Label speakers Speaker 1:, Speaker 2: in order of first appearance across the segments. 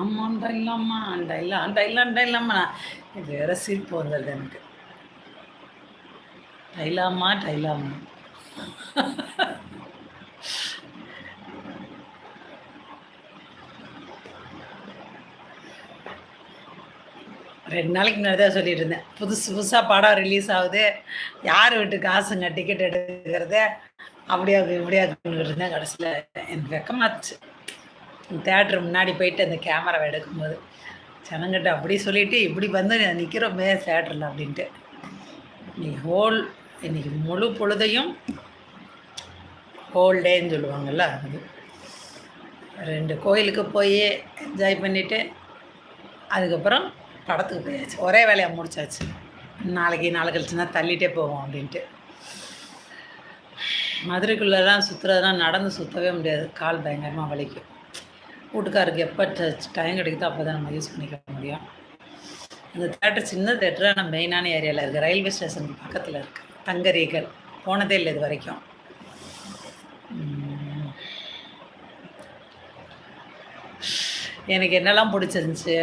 Speaker 1: ஆமா அந்த இல்லாமா அந்த இல்லை அந்த இல்லை அந்த இல்லாமா வேற சிரிப்பு வந்துடுது எனக்கு. டைலாமா டைலாமா ரெண்டு நாளைக்கு முன்னாடி தான் சொல்லிட்டு இருந்தேன். புதுசு புதுசாக படம் ரிலீஸ் ஆகுது. யார் வீட்டு காசுங்க டிக்கெட் எடுக்கிறது? அப்படியா இப்படியா இருந்தேன் கடைசியில். எனக்கு வெக்கமாச்சு. தேட்ரு முன்னாடி போயிட்டு அந்த கேமராவை எடுக்கும்போது ஜனங்கிட்ட அப்படி சொல்லிட்டு இப்படி வந்து நிற்கிறோமே தேட்டரில் அப்படின்ட்டு. நீ ஹோல் இன்னைக்கு முழு பொழுதையும் ஹோல் டேன்னு சொல்லுவாங்கள்ல அது. ரெண்டு கோயிலுக்கு போய் என்ஜாய் பண்ணிவிட்டு அதுக்கப்புறம் படத்துக்கு போயாச்சு. ஒரே வேலையை முடிச்சாச்சு. நாளைக்கு நாளை கழிச்சுன்னா தள்ளிட்டே போவோம் அப்படின்ட்டு. மதுரைக்குள்ளெல்லாம் சுற்றுறதுலாம் நடந்து சுற்றவே முடியாது. கால் பயங்கரமாக வலிக்கும். வீட்டுக்காருக்கு எப்போ டைம் கிடைக்குதோ அப்போ தான் நம்ம யூஸ் பண்ணிக்க முடியும். அந்த தேட்டர் சின்ன தேட்டர் ஆனால் மெயினான ஏரியாவில் இருக்குது ரயில்வே ஸ்டேஷனுக்கு பக்கத்தில் இருக்குது தங்கரீகல். போனதே இல்லை இது வரைக்கும். எனக்கு என்னெல்லாம் பிடிச்சிருந்துச்சு?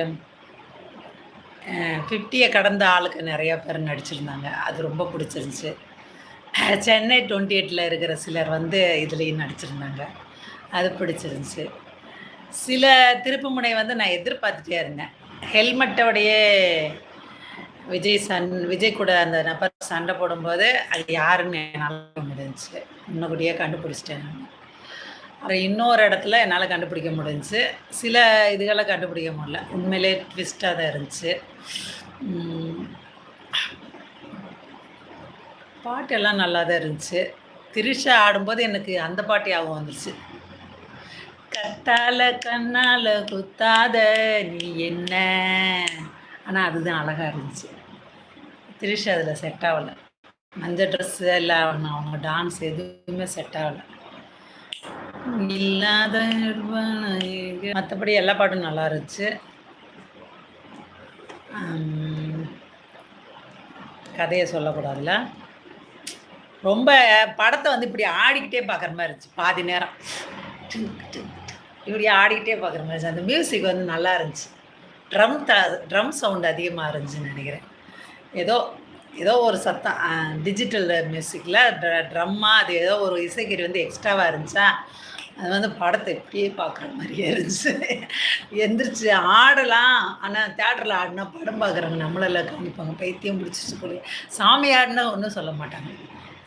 Speaker 1: ஃபிஃப்டியை கடந்த ஆளுக்கு நிறையா பேர் நடிச்சிருந்தாங்க. அது ரொம்ப பிடிச்சிருந்துச்சு. சென்னை டுவெண்ட்டி எயிட்டில் இருக்கிற சிலர் வந்து இதுலேயும் நடிச்சிருந்தாங்க. அது பிடிச்சிருந்துச்சு. சில திருப்புமுனை வந்து நான் எதிர்பார்த்துட்டே இருந்தேன். ஹெல்மெட்டோடையே விஜய் சன் விஜய் கூட அந்த நபர் சண்டை போடும்போது அது யாருன்னு என்னால் முடிஞ்சிச்சு முன்னக்கூடியே கண்டுபிடிச்சிட்டேன் நான். அப்புறம் இன்னொரு இடத்துல என்னால் கண்டுபிடிக்க முடிஞ்சிச்சு. சில இதுகளை கண்டுபிடிக்க முடியல. உண்மையிலே ட்விஸ்ட்டாக தான் இருந்துச்சு. பாட்டெல்லாம் பாட்டு எல்லாம் நல்லா தான் இருந்துச்சு. திரிஷா ஆடும்போது எனக்கு அந்த பாட்டு ஞாபகம் வந்துருச்சு. கட்டால கண்ணால குத்தாத நீ என்ன? ஆனால் அதுதான் அழகாக இருந்துச்சு. திரிஷா அதில் செட் ஆகலை. மஞ்சள் ட்ரெஸ்ஸு எல்லாம் அவங்க- அவங்க டான்ஸ் எதுவுமே செட் ஆகலை. இல்லாத மற்றபடி எல்லா பாட்டும் நல்லா இருந்துச்சு. கதையை சொல்லக்கூடாதுல ரொம்ப படத்தை வந்து இப்படி ஆடிக்கிட்டே பார்க்குற மாதிரி இருந்துச்சு. பாதி நேரம். இப்படி ஆடிக்கிட்டே பார்க்குற மாதிரி இருந்துச்சு. அந்த மியூசிக் வந்து நல்லா இருந்துச்சு. ட்ரம் த ட்ரம் சவுண்ட் அதிகமாக இருந்துச்சுன்னு நினைக்கிறேன். ஏதோ ஏதோ ஒரு சத்தம் டிஜிட்டல் மியூசிக்கில் ட்ரம்மா அது ஏதோ ஒரு இசைக்கறி வந்து எக்ஸ்ட்ராவாக இருந்துச்சா அது வந்து படத்தை இப்படியே பார்க்குற மாதிரியே இருந்துச்சு. எந்திரிச்சு ஆடலாம். ஆனால் தேட்டரில் ஆடினா படம் பார்க்குறவங்க நம்மளெல்லாம் கவனிப்பாங்க பைத்தியம் பிடிச்சிச்சு சொல்லி சாமி ஆடினா ஒன்றும் சொல்ல மாட்டாங்க.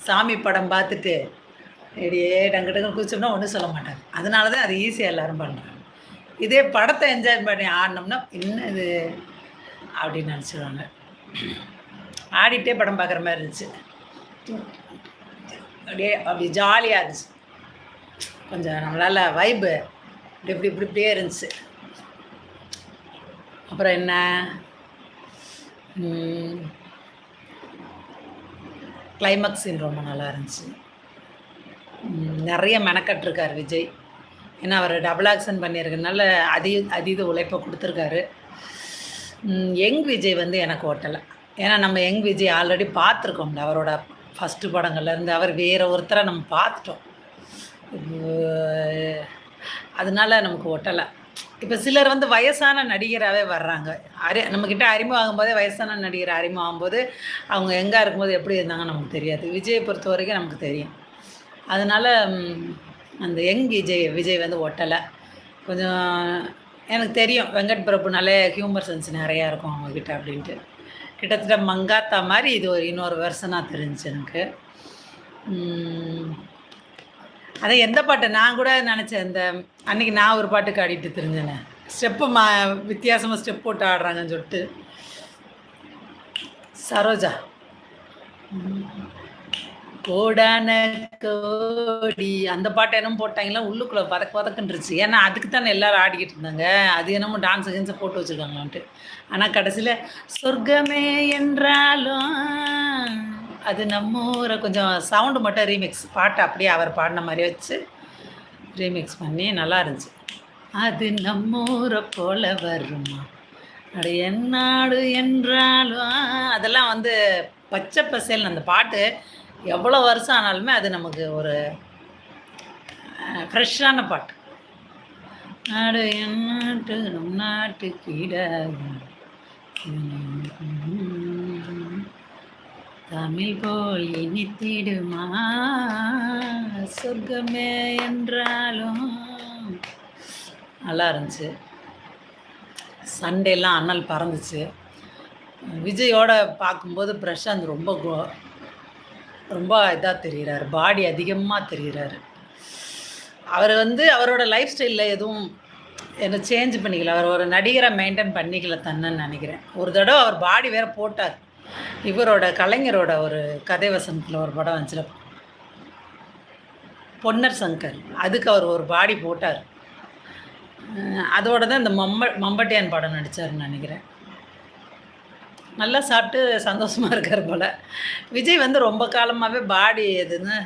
Speaker 1: சாமி படம் பார்த்துட்டு அப்படியே டங்கு டங்கு குதிச்சோம்னா ஒன்றும் சொல்ல மாட்டாங்க அதனால தான் அது ஈஸியாக எல்லாரும் பண்ணுறாங்க. இதே படத்தை என்ஜாய் பண்ணி ஆடினோம்னா இன்னும் இது அப்படின்னு நினச்சிடுவாங்க ஆடிட்டே படம் பார்க்குற மாதிரி இருந்துச்சு. அப்படியே அப்படி ஜாலியாக இருந்துச்சு. கொஞ்சம் நம்மளால் வைப்பு இப்படி இப்படி இப்படி இப்படியே இருந்துச்சு. அப்புறம் என்ன? கிளைமேக்ஸ் சீன் ரொம்ப நல்லா இருந்துச்சு. நிறைய மெனக்கட்டிருக்கார் விஜய். ஏன்னா அவர் டபுள் ஆக்ஷன் பண்ணியிருக்கனால அதி அதீத உழைப்பை கொடுத்துருக்காரு. யங் விஜய் வந்து எனக்கு ஓட்டலை ஏன்னா நம்ம யங் விஜய் ஆல்ரெடி பார்த்துருக்கோம்ல அவரோட ஃபஸ்ட்டு படங்கள்லேருந்து அவர் வேறு ஒருத்தரை நம்ம பார்த்துட்டோம். அதனால் அதனால நமக்கு ஒட்டலை. இப்போ சிலர் வந்து வயசான நடிகராகவே வர்றாங்க. அறி நம்மக்கிட்ட அறிமுகம் போதே வயசான நடிகர் அறிமுகம் போது அவங்க எங்கே இருக்கும்போது எப்படி இருந்தாங்கன்னு நமக்கு தெரியாது. விஜயை பொறுத்த வரைக்கும் நமக்கு தெரியும். அதனால் அந்த யங் விஜய் விஜய் வந்து ஒட்டலை. கொஞ்சம் எனக்கு தெரியும் வெங்கட் பிரபுனாலே ஹியூமர் சென்ஸ் நிறையா இருக்கும் அவங்கக்கிட்ட அப்படின்ட்டு. கிட்டத்தட்ட மங்காத்தா மாதிரி இது ஒரு இன்னொரு வருஷனாக தெரிஞ்சு எனக்கு. அதை எந்த பாட்டு நான் கூட நினச்சேன் இந்த அன்னைக்கு நான் ஒரு பாட்டுக்கு ஆடிட்டு தெரிஞ்சேனே. ஸ்டெப்பு மா வித்தியாசமாக ஸ்டெப் போட்டு ஆடுறாங்கன்னு சொல்லிட்டு. சரோஜா. கோடான கோடி அந்த பாட்டு என்னமோ போட்டாங்களா? உள்ளுக்குள்ளே பதக்க பதக்குன்றுச்சு ஏன்னா அதுக்கு தானே எல்லாரும் ஆடிக்கிட்டு இருந்தாங்க. அது என்னமோ டான்ஸ் கின்ஸை போட்டு வச்சுருக்காங்களான்ட்டு. ஆனால் கடைசியில் சொர்க்கமே என்றாலும் அது நம்ம ஊரை கொஞ்சம் சவுண்டு மட்டும் ரீமிக்ஸ் பாட்டு அப்படியே அவர் பாடின மாதிரி வச்சு ரீமிக்ஸ் பண்ணி நல்லா இருந்துச்சு. அது நம்ம ஊரை போல வருமா? அது என்னாடு என்றாலும் அதெல்லாம் வந்து பச்சை பசேல்னு அந்த பாட்டு எவ்வளோ வருஷம் ஆனாலுமே அது நமக்கு ஒரு ஃப்ரெஷ்ஷான பாட்டு. நாடு என் நாட்டு நம் நாட்டு கீடாது தமிழ் போல் இனித்திடுமா? சொர்க்கமே என்றாலும். நல்லா இருந்துச்சு. சண்டேலாம் அண்ணல் பறந்துச்சு. விஜயோட பார்க்கும்போது பிரசாந்த் ரொம்ப கோ- ரொம்ப இதாக தெரிகிறார் பாடி அதிகமாக தெரிகிறாரு அவர் வந்து அவரோட லைஃப் ஸ்டைலில் எதுவும் என்ன சேஞ்ச் பண்ணிக்கல. அவர் ஒரு நடிகரை மெயின்டைன் பண்ணிக்கல தன்னன்னு நினைக்கிறேன். ஒரு தடவை அவர் பாடி வேற போட்டார். இவரோட கலைஞரோட ஒரு கதை வசனத்தில் ஒரு படம் வந்துச்சுல. பொன்னர் சங்கர். அதுக்கு அவர் ஒரு பாடி போட்டார். அதோட தான் இந்த மம்ப மம்பட்டியான் படம் நடித்தார்னு நினைக்கிறேன். நல்லா சாப்பிட்டு சந்தோஷமாக இருக்கார் போல். விஜய் வந்து ரொம்ப காலமாகவே பாடி எதுன்னு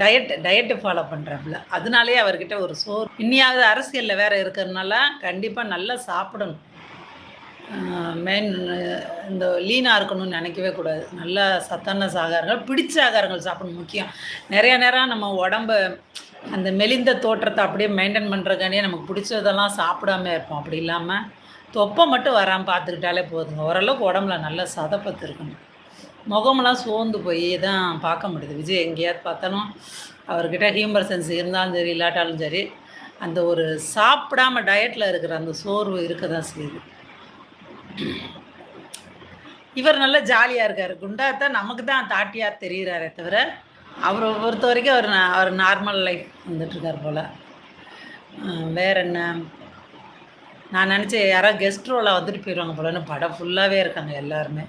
Speaker 1: டயட் டயட்டு ஃபாலோ பண்ணுறாப்புல அதனாலேயே அவர்கிட்ட ஒரு சோறு. இன்னியாவது அரசியலில் வேறு இருக்கிறதுனால கண்டிப்பாக நல்லா சாப்பிடணும். மெயின் இந்த லீனாக இருக்கணும்னு நினைக்கவே கூடாது. நல்ல சத்தான சாகாரங்கள் பிடிச்ச ஆகாரங்கள் சாப்பிடணும் முக்கியம். நிறைய நேரம் நம்ம உடம்பு அந்த மெலிந்த தோற்றத்தை அப்படியே மெயின்டைன் பண்ணுறதுக்காண்டியே நமக்கு பிடிச்சதெல்லாம் சாப்பிடாம இருப்போம். அப்படி இல்லாமல் தொப்பை மட்டும் வராமல் பார்த்துக்கிட்டாலே போதுங்க. ஓரளவுக்கு உடம்புல நல்லா சதப்பத்து இருக்கணும். முகமெல்லாம் சோர்ந்து போய் தான் பார்க்க முடியுது. விஜய் எங்கேயாவது பார்த்தாலும் அவர்கிட்ட ஹியூமர் சென்ஸ் இருந்தாலும் சரி இல்லாட்டாலும் சரி அந்த ஒரு சாப்பிடாம டயட்டில் இருக்கிற அந்த சோர்வு இருக்க தான் செய்யுது. இவர் நல்லா ஜாலியாக இருக்கார். குண்டாத்தான் நமக்கு தான் தாட்டியாக தெரிகிறாரே தவிர அவரை பொறுத்த வரைக்கும் அவர் அவர் நார்மல் லைஃப் வந்துட்டுருக்கார் போல். வேற என்ன? நான் நினச்சேன் யாராவது கெஸ்ட் ரோலாக வந்துட்டு போயிடுவாங்க போலன்னு படம் ஃபுல்லாகவே இருக்காங்க எல்லாருமே.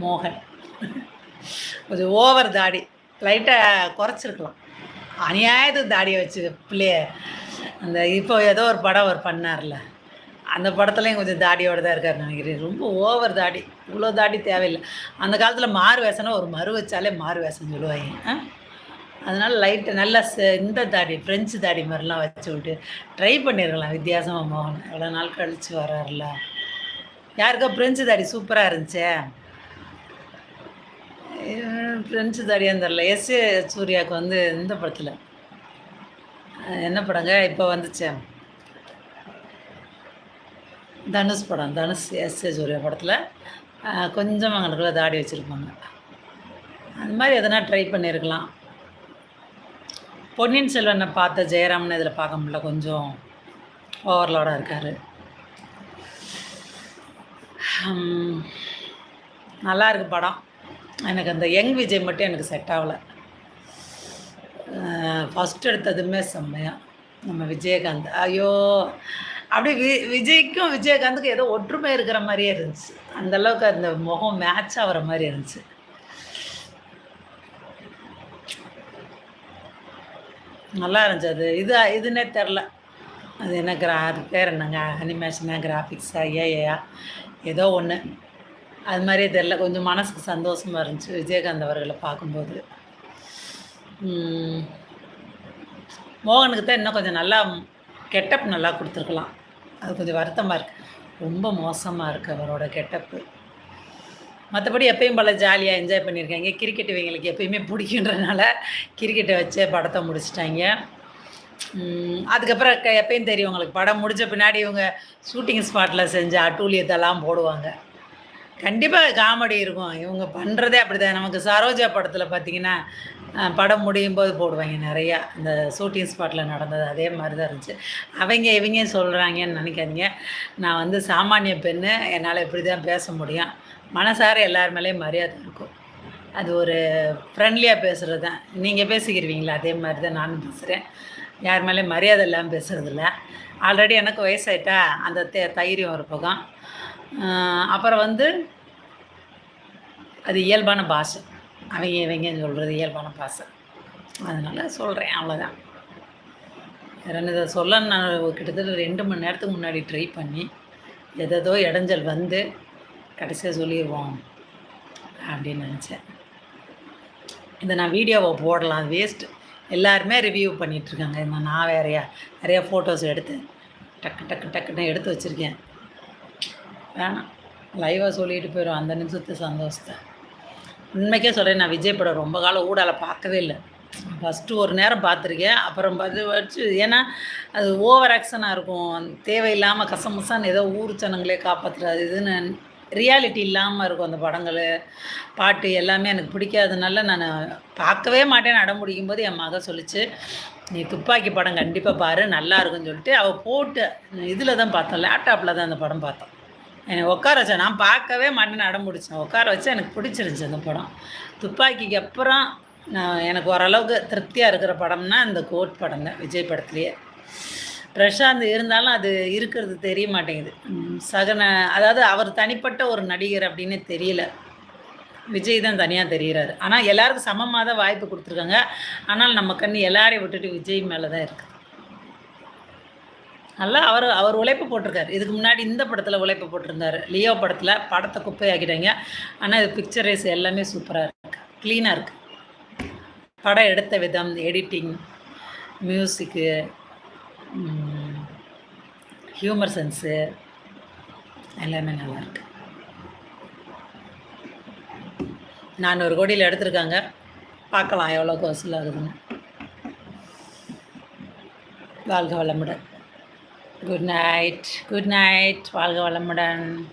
Speaker 1: மோகன். கொஞ்சம் ஓவர் தாடி. லைட்டாக குறைச்சிருக்கலாம். அநியாயத்துக்கு தாடியை வச்சு பிள்ளைய அந்த இப்போ ஏதோ ஒரு படம் அவர் பண்ணார்ல. அந்த படத்துலையும் கொஞ்சம் தாடியோடு தான் இருக்கார் நினைக்கிறேன். ரொம்ப ஓவர் தாடி. இவ்வளோ தாடி தேவையில்லை. அந்த காலத்தில் மாறு வேஷம்னா ஒரு மறு வச்சாலே மாறு வேஷம் சொல்லுவாங்க. ஆ? அதனால லைட்டு நல்லா இந்த தாடி ஃப்ரெஞ்சு தாடி மாதிரிலாம் வச்சு விட்டு ட்ரை பண்ணியிருக்கலாம் வித்தியாசமாக மோகன். எவ்வளோ நாள் கழித்து வராருல யாருக்கோ ஃப்ரெஞ்சு தாடி சூப்பராக இருந்துச்சே. ஃப்ரெஞ்சு தாடியாக தெரில எஸ் ஏ சூர்யாவுக்கு வந்து இந்த படத்தில். என்ன படங்க? இப்போ வந்துச்சே. தனுஷ் படம். தனுஷ் எஸ் ஏ சூர்யா படத்தில். கொஞ்சம் அவங்களுக்குள்ள தாடி வச்சுருப்பாங்க. அந்த மாதிரி எதனா ட்ரை பண்ணியிருக்கலாம் பொன்னியின் செல்வனை பார்த்த ஜெயராமன் இதில் பார்க்க முடியல கொஞ்சம் ஓவர்லோடாக இருக்கார். நல்லா இருக்கு படம். எனக்கு அந்த யங் விஜய் மட்டும் எனக்கு செட் ஆகலை. ஃபஸ்ட் எடுத்ததுமே செம்மையாக நம்ம விஜயகாந்த். ஐயோ அப்படியே வி விஜய்க்கும் விஜயகாந்துக்கும் ஏதோ ஒற்றுமை இருக்கிற மாதிரியே இருந்துச்சு. அந்தளவுக்கு அந்த முகம் மேட்ச் ஆகிற மாதிரி இருந்துச்சு. நல்லா இருந்துச்சு அது இது இதுன்னே தெரில. அது என்ன கிரா அது பேர் என்னங்க? அனிமேஷனா கிராஃபிக்ஸா ஏஏயா ஏதோ ஒன்று அது மாதிரியே தெரில. கொஞ்சம் மனசுக்கு சந்தோஷமாக இருந்துச்சு விஜயகாந்த் அவர்களை பார்க்கும்போது. மோகனுக்கு தான் இன்னும் கொஞ்சம் நல்லா கெட்டப் நல்லா கொடுத்துருக்கலாம். அது கொஞ்சம் வருத்தமாக இருக்குது ரொம்ப மோசமாக இருக்குது அவரோட கெட்டப்பு. மற்றபடி எப்பயும் போல் ஜாலியாக என்ஜாய் பண்ணியிருக்காங்க. கிரிக்கெட் இவங்களுக்கு எப்பயுமே பிடிக்குன்றனால கிரிக்கெட்டை வச்சே படத்தை முடிச்சிட்டாங்க. அதுக்கப்புறம் எப்பயும் தெரியும் உங்களுக்கு படம் முடிஞ்ச பின்னாடி இவங்க ஷூட்டிங் ஸ்பாட்டில் செஞ்ச அட்டூழியத்தெல்லாம் போடுவாங்க. கண்டிப்பாக காமெடி இருக்கும். இவங்க பண்ணுறதே அப்படி தான் நமக்கு சரோஜா படத்தில் பார்த்தீங்கன்னா படம் முடியும் போது போடுவாங்க நிறையா. இந்த ஷூட்டிங் ஸ்பாட்டில் நடந்தது அதே மாதிரி தான் இருந்துச்சு. அவங்க இவங்க சொல்கிறாங்கன்னு நினைக்காதீங்க. நான் வந்து சாமானிய பெண்ணு. என்னால் இப்படி தான் பேச முடியும். மனசார எல்லார் மேலேயும் மரியாதை இருக்கும். அது ஒரு ஃப்ரெண்ட்லியாக பேசுகிறது தான் நீங்கள் பேசிக்கிருவீங்களா? அதே மாதிரி தான் நானும் பேசுகிறேன் யார் மேலேயும் மரியாதை இல்லாமல் பேசுகிறதில்ல ஆல்ரெடி எனக்கு வயசாயிட்டா அந்த தே தைரியம் ஒரு பக்கம். அப்புறம் வந்து அது இயல்பான பாஷை. அவங்க இவங்கன்னு சொல்கிறது இயல்பான பாஷை. அதனால் சொல்கிறேன் அவ்வளோதான் ரெண்டு இதை சொல்ல நான் கிட்டத்தட்ட ரெண்டு மணி நேரத்துக்கு முன்னாடி ட்ரை பண்ணி எதோ இடைஞ்சல் வந்து கடைசியாக சொல்லிடுவோம் அப்படின்னு நினச்சேன். இதை நான் வீடியோவை போடலாம். வேஸ்ட் எல்லாருமே ரிவ்யூ பண்ணிகிட்ருக்காங்க நான் நான் வேறையா நிறையா ஃபோட்டோஸ் எடுத்து டக்கு டக்கு டக்குன்னு எடுத்து வச்சுருக்கேன். வேணாம். லைவாக சொல்லிட்டு போயிடும் அந்த நிமிஷத்து சந்தோஷத்தை. உண்மைக்கே சொல்கிறேன் நான் விஜய் படம் ரொம்ப காலம் ஊடால பார்க்கவே இல்லை. ஃபஸ்ட்டு ஒரு நேரம் பார்த்துருக்கேன். அப்புறம் பார்த்து வச்சு ஏன்னா அது ஓவர் ஆக்ஷனாக இருக்கும். தேவையில்லாமல் கசமுசான்னு ஏதோ ஊர் ஜனங்களே காப்பாற்றுறது இதுன்னு ரியாலிட்டி இல்லாமல் இருக்கும் அந்த படங்கள். பாட்டு எல்லாமே எனக்கு பிடிக்காதனால நான் பார்க்கவே மாட்டேன் அடம் முடிக்கும் போது என் மக சொல்லிச்சு நீ துப்பாக்கி படம் கண்டிப்பாக பாரு நல்லா இருக்குன்னு சொல்லிட்டு அவள் போட்டு இதில் தான் பார்த்தோம் லேப்டாப்பில் தான் அந்த படம் பார்த்தோம். என்னை உட்கார வச்சேன் நான் பார்க்கவே மாட்டேன்னு அடம் பிடிச்சேன். உட்கார வச்சு எனக்கு பிடிச்சிருந்துச்சி அந்த படம். துப்பாக்கிக்கு அப்புறம் நான் எனக்கு ஓரளவுக்கு திருப்தியாக இருக்கிற படம்னா இந்த கோட் படம் தான் விஜய் படத்துலேயே. பிரசாந்த் இருந்தாலும் அது இருக்கிறது தெரிய மாட்டேங்குது. சகன அதாவது அவர் தனிப்பட்ட ஒரு நடிகர் அப்படின்னு தெரியல. விஜய் தான் தனியாக தெரிகிறாரு ஆனால் எல்லாருக்கும் சமமாக தான் வாய்ப்பு கொடுத்துருக்காங்க. ஆனால் நம்ம கண்ணு எல்லாரையும் விட்டுட்டு விஜய் மேலே தான் இருக்குது நல்லா அவர் அவர் உழைப்பு போட்டிருக்காரு. இதுக்கு முன்னாடி இந்த படத்தில் உழைப்பு போட்டிருந்தாரு. லியோ படத்தில் படத்தை குப்பையாக்கிட்டாங்க. ஆனால் இது பிக்சரைஸ் எல்லாமே சூப்பராக இருக்குது க்ளீனாக இருக்குது படம் எடுத்த விதம் எடிட்டிங் மியூசிக்கு ஹியூமர் சென்ஸு எல்லாமே நல்லாயிருக்கு. நானூறு கோடியில் எடுத்திருக்காங்க. பார்க்கலாம் எவ்வளோ கோசில் ஆகுதுன்னு. வாழ்க வளமுடன். Good night. Good night. வாழ்க வளமுடன்.